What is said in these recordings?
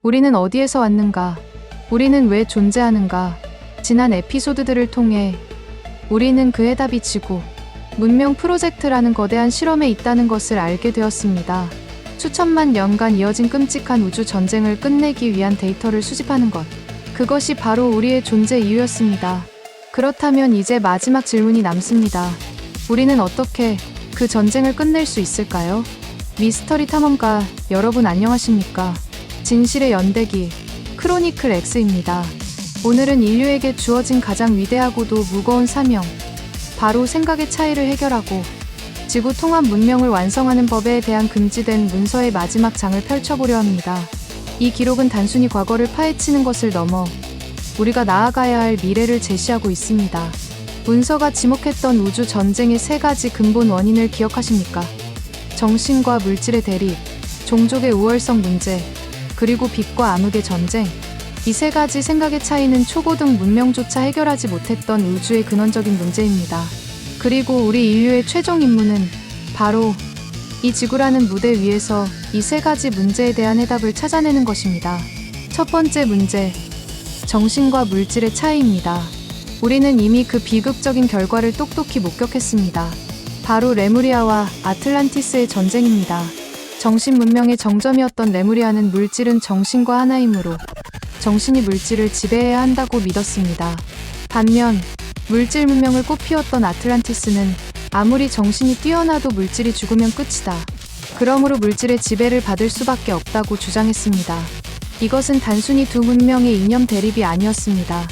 우리는 어디에서 왔는가? 우리는 왜 존재하는가? 지난 에피소드들을 통해 우리는 그 해답이 지구, 문명 프로젝트라는 거대한 실험에 있다는 것을 알게 되었습니다. 수천만 년간 이어진 끔찍한 우주 전쟁을 끝내기 위한 데이터를 수집하는 것. 그것이 바로 우리의 존재 이유였습니다. 그렇다면 이제 마지막 질문이 남습니다. 우리는 어떻게 그 전쟁을 끝낼 수 있을까요? 미스터리 탐험가 여러분 안녕하십니까? 진실의 연대기 크로니클 X입니다. 오늘은 인류에게 주어진 가장 위대하고도 무거운 사명, 바로 생각의 차이를 해결하고 지구 통합 문명을 완성하는 법에 대한 금지된 문서의 마지막 장을 펼쳐보려 합니다. 이 기록은 단순히 과거를 파헤치는 것을 넘어 우리가 나아가야 할 미래를 제시하고 있습니다. 문서가 지목했던 우주 전쟁의 세 가지 근본 원인을 기억하십니까? 정신과 물질의 대립, 종족의 우월성 문제, 그리고 빛과 암흑의 전쟁. 이 세 가지 생각의 차이는 초고등 문명조차 해결하지 못했던 우주의 근원적인 문제입니다. 그리고 우리 인류의 최종 임무는 바로 이 지구라는 무대 위에서 이 세 가지 문제에 대한 해답을 찾아내는 것입니다. 첫 번째 문제, 정신과 물질의 차이입니다. 우리는 이미 그 비극적인 결과를 똑똑히 목격했습니다. 바로 레무리아와 아틀란티스의 전쟁입니다. 정신 문명의 정점이었던 레무리아는 물질은 정신과 하나이므로 정신이 물질을 지배해야 한다고 믿었습니다. 반면 물질 문명을 꽃피웠던 아틀란티스는 아무리 정신이 뛰어나도 물질이 죽으면 끝이다. 그러므로 물질의 지배를 받을 수밖에 없다고 주장했습니다. 이것은 단순히 두 문명의 이념 대립이 아니었습니다.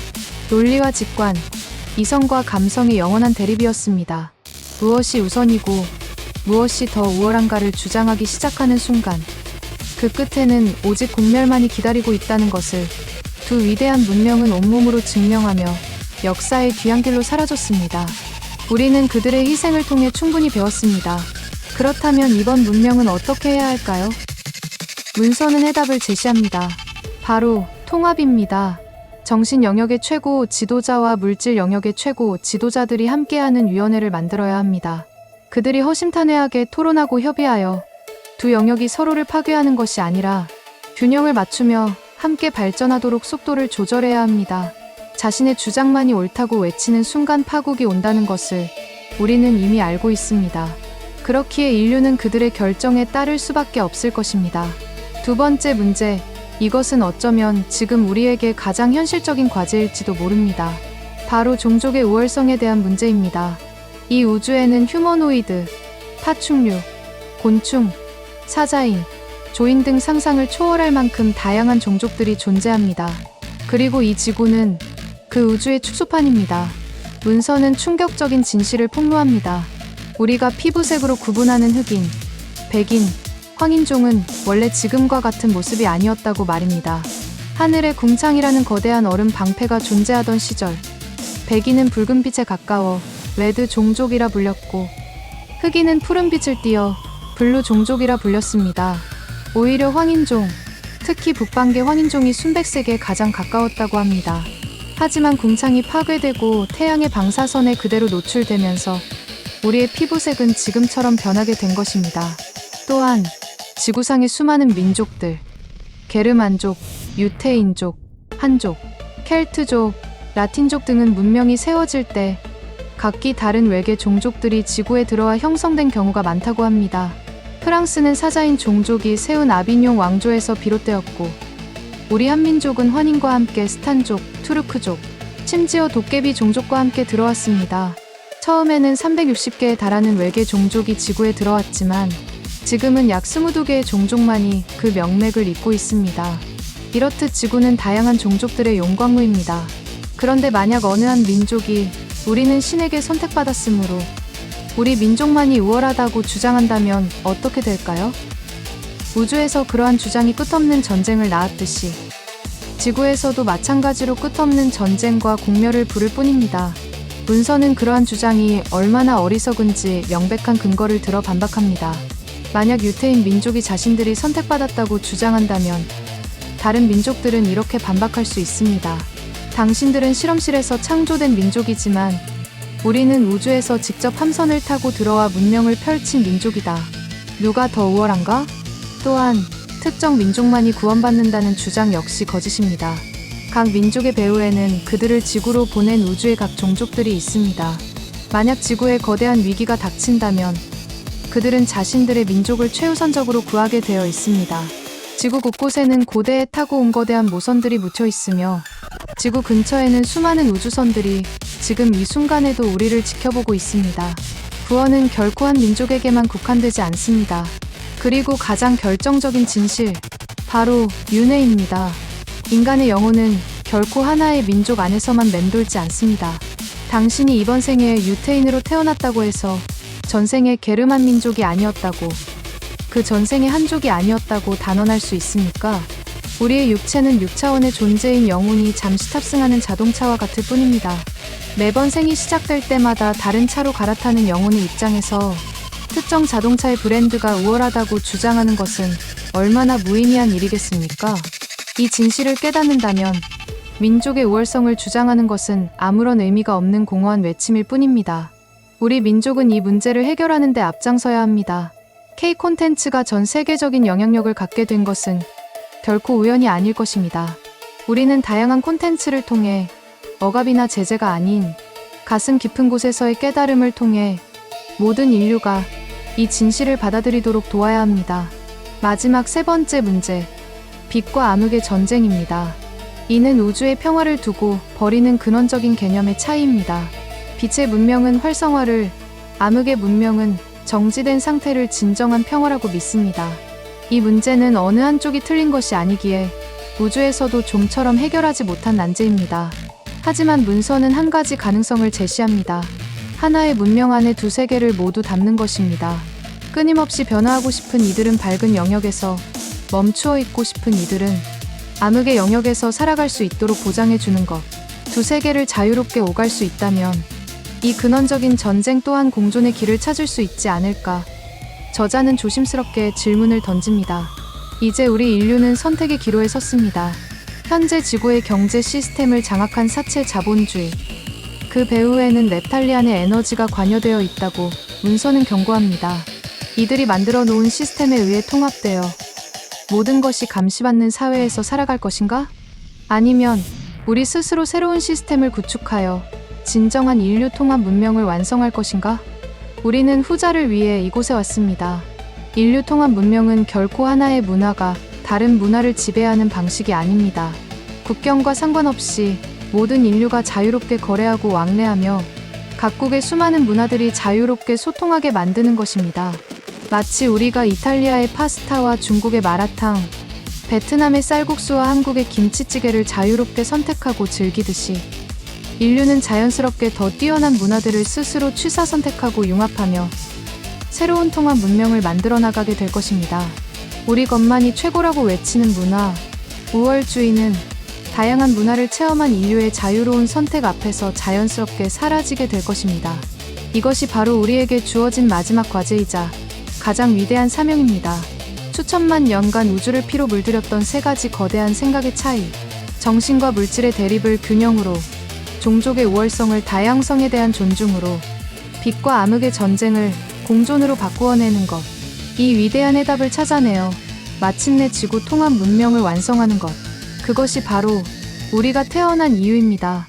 논리와 직관, 이성과 감성의 영원한 대립이었습니다. 무엇이 우선이고 무엇이 더 우월한가를 주장하기 시작하는 순간, 그 끝에는 오직 공멸만이 기다리고 있다는 것을 두 위대한 문명은 온몸으로 증명하며 역사의 뒤안길로 사라졌습니다. 우리는 그들의 희생을 통해 충분히 배웠습니다. 그렇다면 이번 문명은 어떻게 해야 할까요? 문서는 해답을 제시합니다. 바로 통합입니다. 정신 영역의 최고 지도자와 물질 영역의 최고 지도자들이 함께하는 위원회를 만들어야 합니다. 그들이 허심탄회하게 토론하고 협의하여 두 영역이 서로를 파괴하는 것이 아니라 균형을 맞추며 함께 발전하도록 속도를 조절해야 합니다. 자신의 주장만이 옳다고 외치는 순간 파국이 온다는 것을 우리는 이미 알고 있습니다. 그렇기에 인류는 그들의 결정에 따를 수밖에 없을 것입니다. 두 번째 문제, 이것은 어쩌면 지금 우리에게 가장 현실적인 과제일지도 모릅니다. 바로 종족의 우월성에 대한 문제입니다. 이 우주에는 휴머노이드, 파충류, 곤충, 사자인, 조인 등 상상을 초월할 만큼 다양한 종족들이 존재합니다. 그리고 이 지구는 그 우주의 축소판입니다. 문서는 충격적인 진실을 폭로합니다. 우리가 피부색으로 구분하는 흑인, 백인, 황인종은 원래 지금과 같은 모습이 아니었다고 말입니다. 하늘에 궁창이라는 거대한 얼음 방패가 존재하던 시절, 백인은 붉은빛에 가까워 레드 종족이라 불렸고, 흑인은 푸른빛을 띠어 블루 종족이라 불렸습니다. 오히려 황인종, 특히 북방계 황인종이 순백색에 가장 가까웠다고 합니다. 하지만 궁창이 파괴되고 태양의 방사선에 그대로 노출되면서 우리의 피부색은 지금처럼 변하게 된 것입니다. 또한 지구상의 수많은 민족들, 게르만족, 유태인족, 한족, 켈트족, 라틴족 등은 문명이 세워질 때 각기 다른 외계 종족들이 지구에 들어와 형성된 경우가 많다고 합니다. 프랑스는 사자인 종족이 세운 아비뇽 왕조에서 비롯되었고, 우리 한민족은 환인과 함께 스탄족, 투르크족, 심지어 도깨비 종족과 함께 들어왔습니다. 처음에는 360개에 달하는 외계 종족이 지구에 들어왔지만, 지금은 약 22개의 종족만이 그 명맥을 잇고 있습니다. 이렇듯 지구는 다양한 종족들의 용광로입니다. 그런데 만약 어느 한 민족이 우리는 신에게 선택받았으므로 우리 민족만이 우월하다고 주장한다면 어떻게 될까요? 우주에서 그러한 주장이 끝없는 전쟁을 낳았듯이 지구에서도 마찬가지로 끝없는 전쟁과 공멸을 부를 뿐입니다. 문서는 그러한 주장이 얼마나 어리석은지 명백한 근거를 들어 반박합니다. 만약 유태인 민족이 자신들이 선택받았다고 주장한다면 다른 민족들은 이렇게 반박할 수 있습니다. 당신들은 실험실에서 창조된 민족이지만 우리는 우주에서 직접 함선을 타고 들어와 문명을 펼친 민족이다. 누가 더 우월한가? 또한 특정 민족만이 구원받는다는 주장 역시 거짓입니다. 각 민족의 배후에는 그들을 지구로 보낸 우주의 각 종족들이 있습니다. 만약 지구에 거대한 위기가 닥친다면 그들은 자신들의 민족을 최우선적으로 구하게 되어 있습니다. 지구 곳곳에는 고대에 타고 온 거대한 모선들이 묻혀 있으며 지구 근처에는 수많은 우주선들이 지금 이 순간에도 우리를 지켜보고 있습니다. 구원은 결코 한 민족에게만 국한되지 않습니다. 그리고 가장 결정적인 진실, 바로 윤회입니다. 인간의 영혼은 결코 하나의 민족 안에서만 맴돌지 않습니다. 당신이 이번 생에 유태인으로 태어났다고 해서 전생에 게르만 민족이 아니었다고, 그 전생에 한족이 아니었다고 단언할 수 있습니까? 우리의 육체는 6차원의 존재인 영혼이 잠시 탑승하는 자동차와 같을 뿐입니다. 매번 생이 시작될 때마다 다른 차로 갈아타는 영혼의 입장에서 특정 자동차의 브랜드가 우월하다고 주장하는 것은 얼마나 무의미한 일이겠습니까? 이 진실을 깨닫는다면 민족의 우월성을 주장하는 것은 아무런 의미가 없는 공허한 외침일 뿐입니다. 우리 민족은 이 문제를 해결하는 데 앞장서야 합니다. K 콘텐츠가 전 세계적인 영향력을 갖게 된 것은 결코 우연이 아닐 것입니다. 우리는 다양한 콘텐츠를 통해 억압이나 제재가 아닌 가슴 깊은 곳에서의 깨달음을 통해 모든 인류가 이 진실을 받아들이도록 도와야 합니다. 마지막 세 번째 문제. 빛과 암흑의 전쟁입니다. 이는 우주의 평화를 두고 버리는 근원적인 개념의 차이입니다. 빛의 문명은 활성화를, 암흑의 문명은 정지된 상태를 진정한 평화라고 믿습니다. 이 문제는 어느 한쪽이 틀린 것이 아니기에 우주에서도 좀처럼 해결하지 못한 난제입니다. 하지만 문서는 한 가지 가능성을 제시합니다. 하나의 문명 안에 두 세계를 모두 담는 것입니다. 끊임없이 변화하고 싶은 이들은 밝은 영역에서 멈추어 있고 싶은 이들은 암흑의 영역에서 살아갈 수 있도록 보장해 주는 것. 두 세계를 자유롭게 오갈 수 있다면 이 근원적인 전쟁 또한 공존의 길을 찾을 수 있지 않을까. 저자는 조심스럽게 질문을 던집니다. 이제 우리 인류는 선택의 기로에 섰습니다. 현재 지구의 경제 시스템을 장악한 사체 자본주의. 그 배후에는 랩탈리안의 에너지가 관여되어 있다고 문서는 경고합니다. 이들이 만들어 놓은 시스템에 의해 통합되어 모든 것이 감시받는 사회에서 살아갈 것인가? 아니면 우리 스스로 새로운 시스템을 구축하여 진정한 인류 통합 문명을 완성할 것인가? 우리는 후자를 위해 이곳에 왔습니다. 인류 통합 문명은 결코 하나의 문화가 다른 문화를 지배하는 방식이 아닙니다. 국경과 상관없이 모든 인류가 자유롭게 거래하고 왕래하며 각국의 수많은 문화들이 자유롭게 소통하게 만드는 것입니다. 마치 우리가 이탈리아의 파스타와 중국의 마라탕, 베트남의 쌀국수와 한국의 김치찌개를 자유롭게 선택하고 즐기듯이 인류는 자연스럽게 더 뛰어난 문화들을 스스로 취사 선택하고 융합하며 새로운 통합 문명을 만들어 나가게 될 것입니다. 우리 것만이 최고라고 외치는 문화, 우월주의는 다양한 문화를 체험한 인류의 자유로운 선택 앞에서 자연스럽게 사라지게 될 것입니다. 이것이 바로 우리에게 주어진 마지막 과제이자 가장 위대한 사명입니다. 수천만 년간 우주를 피로 물들였던 세 가지 거대한 생각의 차이, 정신과 물질의 대립을 균형으로, 종족의 우월성을 다양성에 대한 존중으로, 빛과 암흑의 전쟁을 공존으로 바꾸어내는 것. 이 위대한 해답을 찾아내어 마침내 지구 통합 문명을 완성하는 것. 그것이 바로 우리가 태어난 이유입니다.